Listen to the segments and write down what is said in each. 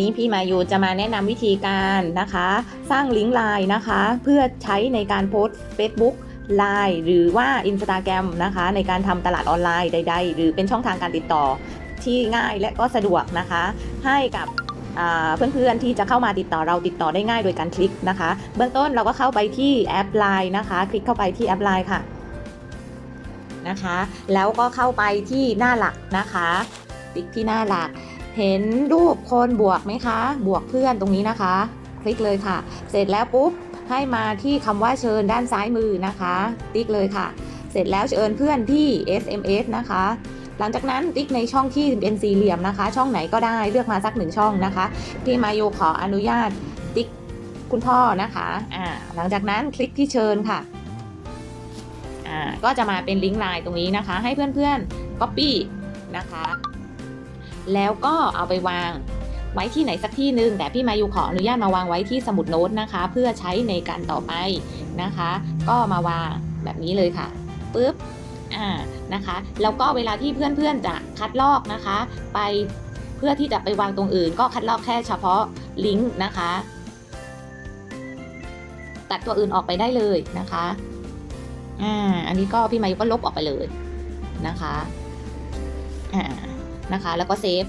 นี้พี่มายูจะมาแนะนำวิธีการนะคะ สร้างลิงก์ไลน์นะคะ เพื่อใช้ในการโพสต์ Facebook ไลน์หรือว่า Instagram นะคะ ในการทำตลาดออนไลน์ใด ๆ หรือเป็นช่องทางการติดต่อที่ง่ายและก็สะดวกนะคะ ให้กับเพื่อนๆที่จะเข้ามาติดต่อเราติดต่อได้ง่ายโดยการคลิกนะคะ เบื้องต้นเราก็เข้าไปที่แอป Line นะคะ คลิกเข้าไปที่แอป Line ค่ะนะคะ แล้วก็เข้าไปที่หน้าหลักนะคะคลิกที่หน้าหลัก เห็นรูปคนบวกไหมคะ บวกเพื่อนตรงนี้นะคะ คลิกเลยค่ะ เสร็จแล้วปุ๊บให้มาที่คำว่าเชิญด้านซ้ายมือนะคะ ติ๊กเลยค่ะ เสร็จแล้วเชิญเพื่อนที่ SMS นะคะ หลังจากนั้นติ๊กในช่องที่เป็นสี่เหลี่ยมนะคะ ช่องไหนก็ได้เลือกมาสักหนึ่งช่องนะคะ พี่มาโยขออนุญาตติ๊กคุณพ่อนะคะอ่าหลังจากนั้นคลิกที่เชิญค่ะอ่าก็จะมาเป็นลิงก์ไลน์ตรงนี้นะคะ ให้เพื่อนๆ Copy นะคะ แล้วก็เอาไปวางไว้ที่ไหนสักที่หนึ่งแต่พี่มายูขออนุญาตมาวางไว้ที่สมุดโน้ตนะคะ เพื่อใช้ในการต่อไปนะคะ ก็มาวางแบบนี้เลยค่ะปุ๊บอ่านะคะแล้วก็เวลาที่เพื่อนๆจะคัดลอกนะคะ ไปเพื่อที่จะไปวางตรงอื่น ก็คัดลอกแค่เฉพาะลิงก์นะคะ ตัดตัวอื่นออกไปได้เลยนะคะอ่าอันนี้ก็พี่มายุก็ลบออกไปเลยนะคะอ่า นะคะ แล้วก็เซฟ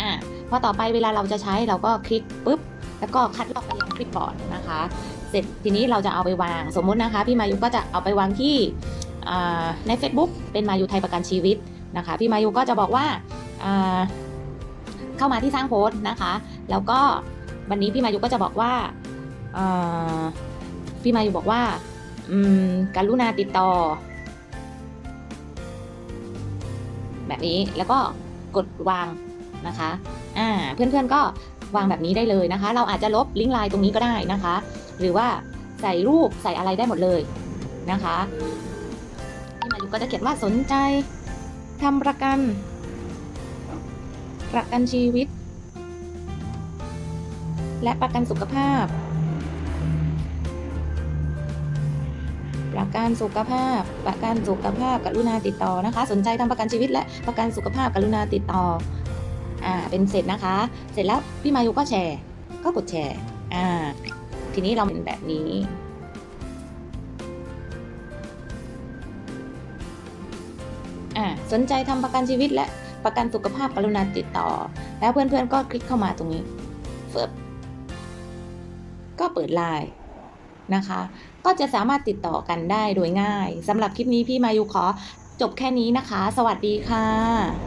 อ่าพอต่อไปเวลาเราจะใช้เราก็คลิกปุ๊บ แล้วก็คัดลอกไปยังคลิปบอร์ดนะคะ เสร็จทีนี้เราจะเอาไปวางสมมุตินะคะ พี่มายุก็จะเอาไปวางที่ใน Facebook เป็นมายุไทยประกันชีวิตนะคะ พี่มายุก็จะบอกว่าเข้ามาที่สร้างโพสต์นะคะ แล้วก็วันนี้พี่มายุก็จะบอกว่าพี่มายุบอกว่าการุณาติดต่อ แบบนี้แล้วก็ กดวางนะคะอ่าเพื่อนๆก็วางแบบนี้ได้เลยนะคะ เราอาจจะลบลิงก์ไลน์ตรงนี้ก็ได้นะคะ หรือว่าใส่รูปใส่อะไรได้หมดเลยนะคะที่มายุก็จะเขียนว่าสนใจทำประกัน ประกันชีวิต และประกันสุขภาพ กันสุขภาพ ประกันสุขภาพกรุณาติดต่อนะคะ สนใจทำประกันชีวิตและประกันสุขภาพกรุณาติดต่ออ่าเป็นเสร็จนะคะ เสร็จแล้วพี่มายุก็แชร์ ก็กดแชร์อ่าทีนี้เราเป็นแบบนี้อาสนใจทำประกันชีวิตและประกันสุขภาพกรุณาติดต่อ แล้วเพื่อนๆก็คลิกเข้ามาตรงนี้เฟิบก็เปิดไลน์ นะคะ ก็จะสามารถติดต่อกันได้โดยง่ายสำหรับคลิปนี้พี่มายุขอจบแค่นี้นะคะ สวัสดีค่ะ